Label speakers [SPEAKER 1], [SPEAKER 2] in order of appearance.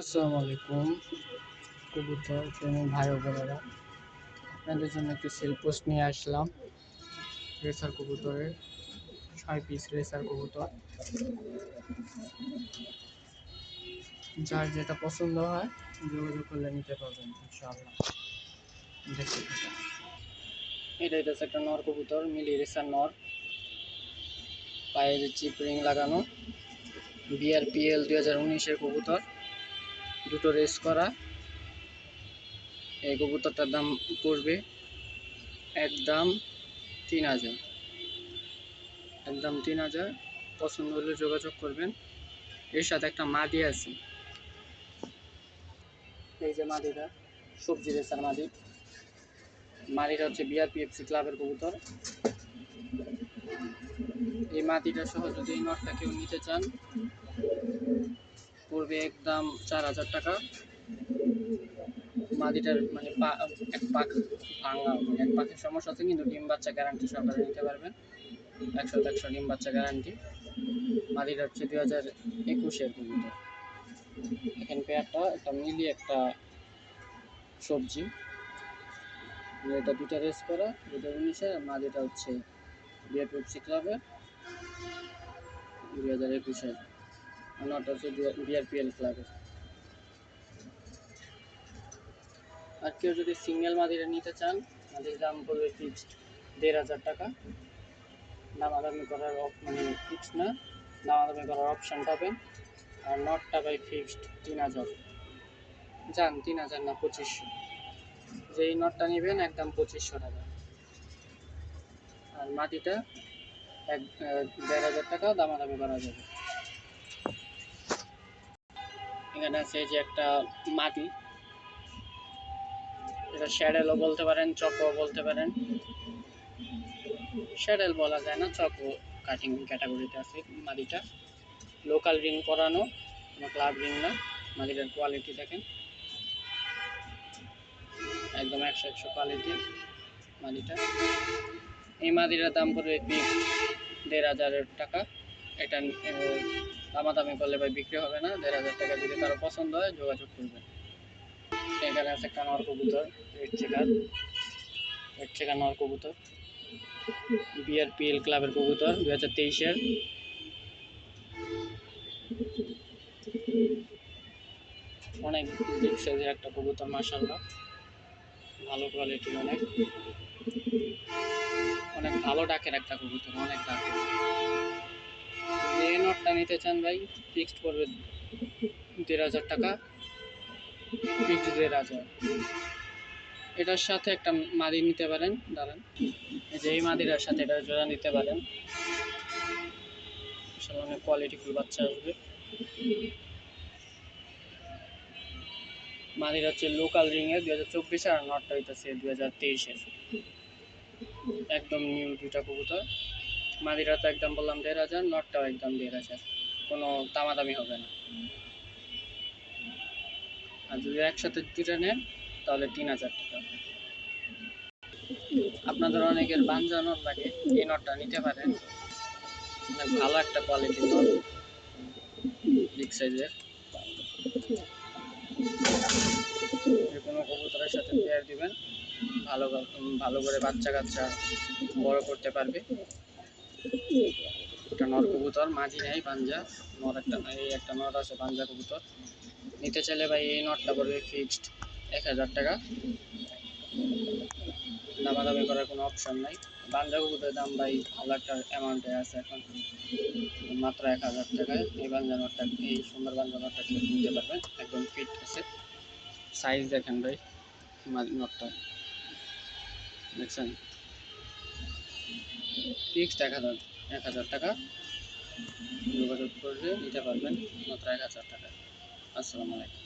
[SPEAKER 1] আসসালামু আলাইকুম, কবুতর প্রেমী ভাই বোনেরা। আপনাদের জন্য একটি সেল পোস্ট নিয়ে আসলাম রেসার কবুতরের, ছয় পিস রেসার কবুতর। যার যেটা পছন্দ হয়, যোগাযোগ করলে নিতে পারবেন, ইনশাআল্লাহ। দেখতে এটা এটা একটা নর কবুতর, মিলি রেসার নর। পায়ে চিপ রিং লাগানো বিআরপিএল দুই হাজার উনিশের কবুতর। দুটো রেস করা। এই কবুতরটার দাম পড়বে একদম তিন হাজার। একদম তিন হাজার। পছন্দ হলে যোগাযোগ করবেন। এর সাথে একটা মাদি আছে। এই যে মাদিটা, সবজি রেসার মাদি। মাদিটা হচ্ছে বিআরপিএফসি ক্লাবের কবুতর। এই মাদিটা সহ যদি এই নটটা কেউ নিতে চান পড়বে একদম চার হাজার টাকা। মাদিটার মানে এক পাখ ভাঙা মানে এক পাখের সমস্যা আছে কিন্তু ডিম বাচ্চা গ্যারান্টি সরকারে নিতে পারবেন একশো একশো ডিম বাচ্চা গ্যারান্টি মাদিটা হচ্ছে দুই হাজার একুশের কবুতর এখানে পেয়ারটা একটা মিলি একটা সবজি। এটা দুটা রেস করা দুটা উনিশে মাদিটা হচ্ছে বিএফএফসি ক্লাবের দুই হাজার একুশের। নটা হচ্ছে বিআরপিএল ক্লাবের আর কেউ যদি সিঙ্গেল মাদিরা নিতে চান মাদির দাম পড়বে ফিক্সড দেড় হাজার টাকা। দামাদামি করার মানে ফিক্সড না দামাদামি করার অপশান পাবেন। আর নটটা বাই ফিক্সড তিন হাজার। যান, তিন হাজার না পঁচিশশো। যেই নটটা নেবেন, একদম পঁচিশশো টাকা। আর মাটিটা এক দেড় হাজার টাকা দামাদামি করা যাবে। এখানে আছে যে একটা মাটি। এটা শ্যাডেলও বলতে পারেন, চকও বলতে পারেন। শ্যাডেল বলা যায় না, চক কাটিং ক্যাটাগরিতে আছে মাদিটা লোকাল রিং করানো, কোনো ক্লাব রিং না মাদিটার কোয়ালিটি দেখেন। একদম একশো একশো কোয়ালিটি মাদিটা এই মাদিটার দাম পড়বে দেড় হাজারের টাকা। এটা দামাদামি করলে ভাই বিক্রি হবে না, দেড় হাজার টাকা যদি কারও পছন্দ হয় যোগাযোগ করবেন। এখানে আছে নর কবুতর রেড চেকার রেড চেকার কবুতর। বিআরপিএল ক্লাবের কবুতর দু হাজার তেইশের। অনেক বিগ সাইজের একটা কবুতর মাসাল্লাহ ভালো কোয়ালিটির অনেক। অনেক ভালো ডাকের একটা কবুতর, অনেক ডাকের। এই নটটা নিতে চান ভাই ফিক্সড করবে দেড় হাজার টাকা। ফিক্সড দেড় হাজার। এটার সাথে একটা মাদি নিতে পারেন, দাঁড়ান। যে এই মাদিটার সাথে এটা জোড়া নিতে পারেন। অনেক কোয়ালিটিফুল বাচ্চা আসবে। মাদির হচ্ছে লোকাল রিংয়ের দুই হাজার চব্বিশে আর নটটা হইতেছে দুই হাজার তেইশের। একদম নিউ দুইটা কবুতর। মাদিরা তো একদম বললাম, দেড় হাজার, নটটাও একদম দেড় হাজার। কোনো দামাদামি হবে না। আর যদি একসাথে দুটা নেন, তাহলে তিন হাজার টাকা আপনাদের অনেকের বাঞ্জা নট লাগে, এই নটটা নিতে পারেন। অনেক ভালো একটা কোয়ালিটির নট বিগ সাইজের যে কোনো কবুতরের সাথে পেয়ার দিবেন, ভালো ভালো করে বাচ্চা কাচ্চা বড় করতে পারবে। একটা নর কবুতর, মাঝি নেই, পাঞ্জা। নর একটা এই একটা নর আছে, পাঞ্জা কবুতর। নিতে চাইলে ভাই এই নটটা পড়বে ফিক্সড এক হাজার টাকা। দামাদামি করার কোনো অপশন নাই। বাঞ্জা কবুতরের দাম ভাই ভালো একটা অ্যামাউন্টে আছে এখন। মাত্র এক হাজার টাকায় এই বাঞ্জা নটটা এই সুন্দর বাঞ্জা নটটা নিতে পারবেন একদম ফিট আছে। সাইজ দেখেন ভাই নটটা দেখছেন? ফিক্সড এক হাজার এক হাজার টাকা। যোগাযোগ করলে নিতে পারবেন মাত্র এক হাজার টাকা আসসালামু আলাইকুম।